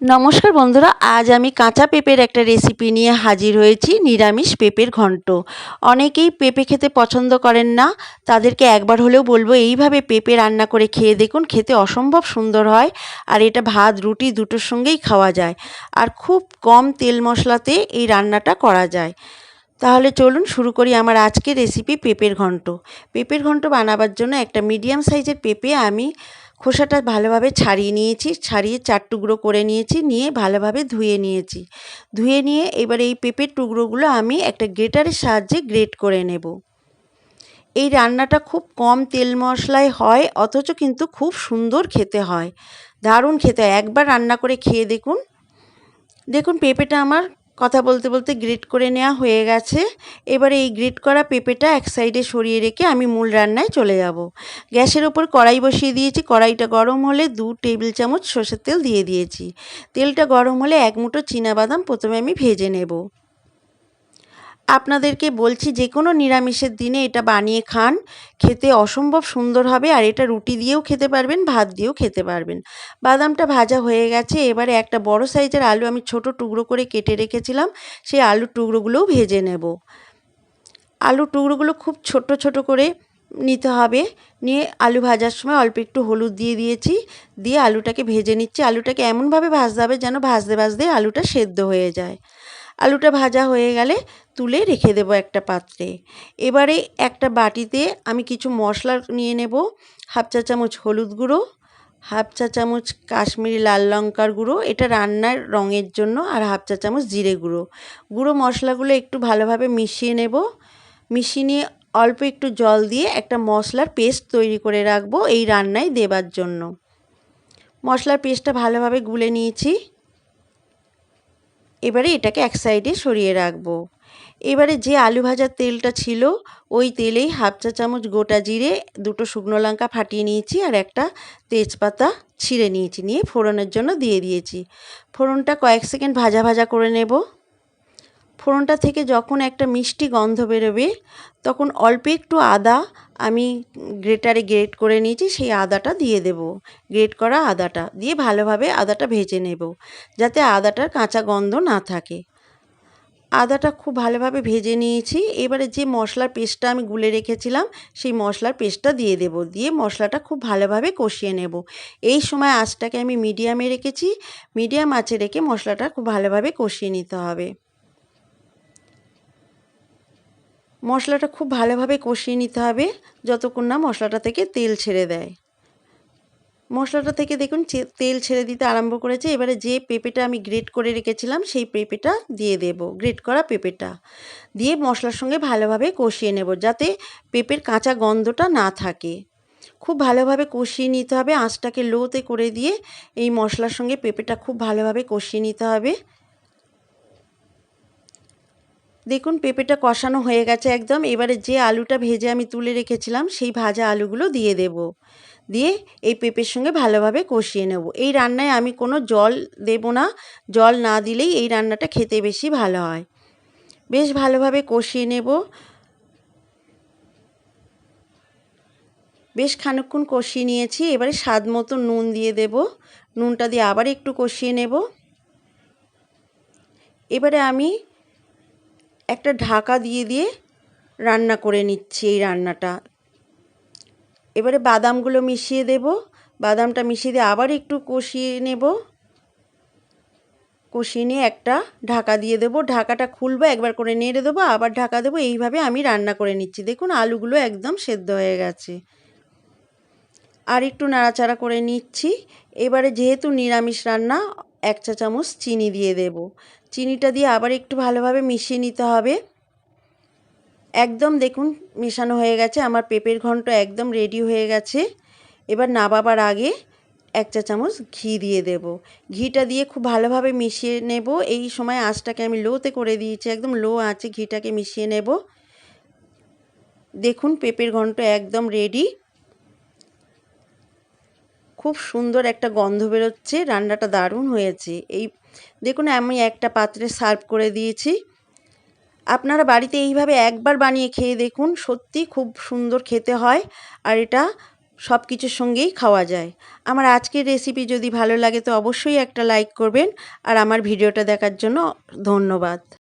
নমস্কার বন্ধুরা, আজ আমি কাঁচা পেঁপের একটা রেসিপি নিয়ে হাজির হয়েছি, নিরামিষ পেঁপের ঘন্ট। অনেকেই পেঁপে খেতে পছন্দ করেন না, তাদেরকে একবার হলেও বলব, এইভাবে পেঁপে রান্না করে খেয়ে দেখুন, খেতে অসম্ভব সুন্দর হয়, আর এটা ভাত, রুটি দুটোর সঙ্গেই খাওয়া যায়। আর খুব কম তেল মশলাতে এই রান্নাটা করা যায়। তাহলে চলুন শুরু করি আমার আজকের রেসিপি পেঁপের ঘন্ট। পেঁপের ঘন্ট বানাবার জন্য একটা মিডিয়াম সাইজের পেঁপে আমি খোসাটা ভালোভাবে ছাড়িয়ে নিয়েছি, ছাড়িয়ে চার টুকরো করে নিয়েছি, নিয়ে ভালোভাবে ধুয়ে নিয়েছি। ধুয়ে নিয়ে এবার এই পেঁপের টুকরোগুলো আমি একটা গ্রেটারের সাহায্যে গ্রেট করে নেব। এই রান্নাটা খুব কম তেল মশলায় হয়, অথচ কিন্তু খুব সুন্দর খেতে হয়। দারুণ খেতে হয়। একবার রান্না করে খেয়ে দেখুন। দেখুন পেঁপেটা আমার কথা বলতে বলতে গ্রেট করে নেওয়া হয়ে গেছে। এবারে এই গ্রেট করা পেঁপেটা এক সাইডে সরিয়ে রেখে আমি মূল রান্নায় চলে যাব। গ্যাসের ওপর কড়াই বসিয়ে দিয়েছি। কড়াইটা গরম হলে দু টেবিল চামচ সর্ষের তেল দিয়ে দিয়েছি। তেলটা গরম হলে এক মুঠো বাদাম প্রথমে আমি ভেজে নেব। আপনাদেরকে বলছি, যে কোনো নিরামিষের দিনে এটা বানিয়ে খান। খেতে অসম্ভব সুন্দর হবে আর এটা রুটি দিয়েও খেতে পারবেন, ভাত দিয়েও খেতে পারবেন। বাদামটা ভাজা হয়ে গেছে, এবারে একটা বড় সাইজের আলু আমি ছোট টুকরো করে কেটে রেখেছিলাম, সেই আলুর টুকরোগুলোও ভেজে নেব। আলুর টুকরোগুলো খুব ছোট ছোট করে নিতে হবে। নিয়ে আলু ভাজার সময় অল্প একটু হলুদ দিয়ে দিয়েছি, দিয়ে আলুটাকে ভেজে নিচ্ছি। আলুটাকে এমনভাবে ভাজতে হবে যেন ভাজতে ভাজতে আলুটা সেদ্ধ হয়ে যায়। আলুটা ভাজা হয়ে গেলে তুলে রেখে দেবো একটা পাত্রে। এবারে একটা বাটিতে আমি কিছু মশলা নিয়ে নেব, হাফ চা চামচ হলুদ গুঁড়ো, হাফ চা চামচ কাশ্মীরি লাল লঙ্কার গুঁড়ো, এটা রান্নার রঙের জন্য, আর হাফ চা চামচ জিরে গুঁড়ো। গুঁড়ো মশলাগুলো একটু ভালোভাবে মিশিয়ে নেব। মিশিয়ে নিয়ে অল্প একটু জল দিয়ে একটা মশলার পেস্ট তৈরি করে রাখব এই রান্নায় দেবার জন্য। মশলার পেস্টটা ভালোভাবে গুলে নিয়েছি। এবারে এটাকে এক সাইডে সরিয়ে রাখব। এবারে যে আলু ভাজার তেলটা ছিল, ওই তেলেই হাফ চা চামচ গোটা জিরে, দুটো শুকনো লঙ্কা ফাটিয়ে নিয়েছি আর একটা তেজপাতা ছিঁড়ে নিয়েছি, নিয়ে ফোড়নের জন্য দিয়ে দিয়েছি। ফোড়নটা কয়েক সেকেন্ড ভাজা ভাজা করে নেব। ফোড়নটা থেকে যখন একটা মিষ্টি গন্ধ বেরোবে, তখন অল্প একটু আদা আমি গ্রেটারে গ্রেট করে নিয়েছি, সেই আদাটা দিয়ে দেব। গ্রেট করা আদাটা দিয়ে ভালোভাবে আদাটা ভেজে নেব, যাতে আদাটার কাঁচা গন্ধ না থাকে। আদাটা খুব ভালোভাবে ভেজে নিয়েছি। এবারে যে মশলার পেস্টটা আমি গুলে রেখেছিলাম, সেই মশলার পেস্টটা দিয়ে দেব। দিয়ে মশলাটা খুব ভালোভাবে কষিয়ে নেব। এই সময় আঁচটাকে আমি মিডিয়ামে রেখেছি। মিডিয়াম আঁচে রেখে মশলাটা খুব ভালোভাবে কষিয়ে নিতে হবে। মশলাটা খুব ভালোভাবে কষিয়ে নিতে হবে যতক্ষণ না মশলাটা থেকে তেল ছেড়ে দেয়। মশলাটা থেকে দেখুন তেল ছেড়ে দিতে আরম্ভ করেছে। এবারে যে পেঁপেটা আমি গ্রেট করে রেখেছিলাম, সেই পেঁপেটা দিয়ে দেব গ্রেট করা পেঁপেটা। দিয়ে মশলার সঙ্গে ভালোভাবে কষিয়ে নেব যাতে পেঁপের কাঁচা গন্ধটা না থাকে। খুব ভালোভাবে কষিয়ে নিতে হবে, আঁচটাকে লোতে করে দিয়ে এই মশলার সঙ্গে পেঁপেটা খুব ভালোভাবে কষিয়ে নিতে হবে। দেখুন, পেঁপেটা কষানো হয়ে গেছে একদম। এবারে যে আলুটা ভেজে আমি তুলে রেখেছিলাম, সেই ভাজা আলুগুলো দিয়ে দেব। দিয়ে এই পেঁপের সঙ্গে ভালোভাবে কষিয়ে নেব। এই রান্নায় আমি কোনো জল দেব না। জল না দিলেই এই রান্নাটা খেতে বেশি ভালো হয়। বেশ ভালোভাবে কষিয়ে নেব। বেশ খানিক্ষণ কষিয়ে নিয়েছি। এবারে স্বাদ মতো নুন দিয়ে দেব। নুনটা দিয়ে আবার একটু কষিয়ে নেব। এবারে আমি একটা ঢাকা দিয়ে দিয়ে রান্না করে নিচ্ছি এই রান্নাটা। এবারে বাদামগুলো মিশিয়ে দেব। বাদামটা মিশিয়ে দিয়ে আবার একটু কষিয়ে নেব। কষিয়ে নিয়ে একটা ঢাকা দিয়ে দেবো। ঢাকাটা খুলবো, একবার করে নেড়ে দেবো, আবার ঢাকা দেবো। এইভাবে আমি রান্না করে নিচ্ছি। দেখুন, আলুগুলো একদম সেদ্ধ হয়ে গেছে। আর একটু নাড়াচাড়া করে নিচ্ছি। এবারে যেহেতু নিরামিষ রান্না এক চা চামচ চিনি দিয়ে দেব। চিনিটা দিয়ে আবার একটু ভালোভাবে মিশিয়ে নিতে হবে। একদম দেখুন মেশানো হয়ে গেছে, আমার পেঁপের ঘন্ট একদম রেডি হয়ে গেছে। এবার নাবাবার আগে এক চা চামচ ঘি দিয়ে দেব। ঘিটা দিয়ে খুব ভালোভাবে মিশিয়ে নেব। এই সময় আঁচটাকে আমি লোতে করে দিয়েছি, একদম লো আঁচে ঘিটাকে মিশিয়ে নেব। দেখুন পেঁপের ঘন্ট একদম রেডি খুব সুন্দর একটা গন্ধ বেরোচ্ছে, রান্নাটা দারুণ হয়েছে। এই দেখুন, আমি একটা পাত্রে সার্ভ করে দিয়েছি। আপনারা বাড়িতে এইভাবে একবার বানিয়ে খেয়ে দেখুন, সত্যি খুব সুন্দর খেতে হয় আর এটা সব কিছুর সঙ্গেই খাওয়া যায়। আমার আজকের রেসিপি যদি ভালো লাগে তো অবশ্যই একটা লাইক করবেন আর আমার ভিডিওটা দেখার জন্য ধন্যবাদ।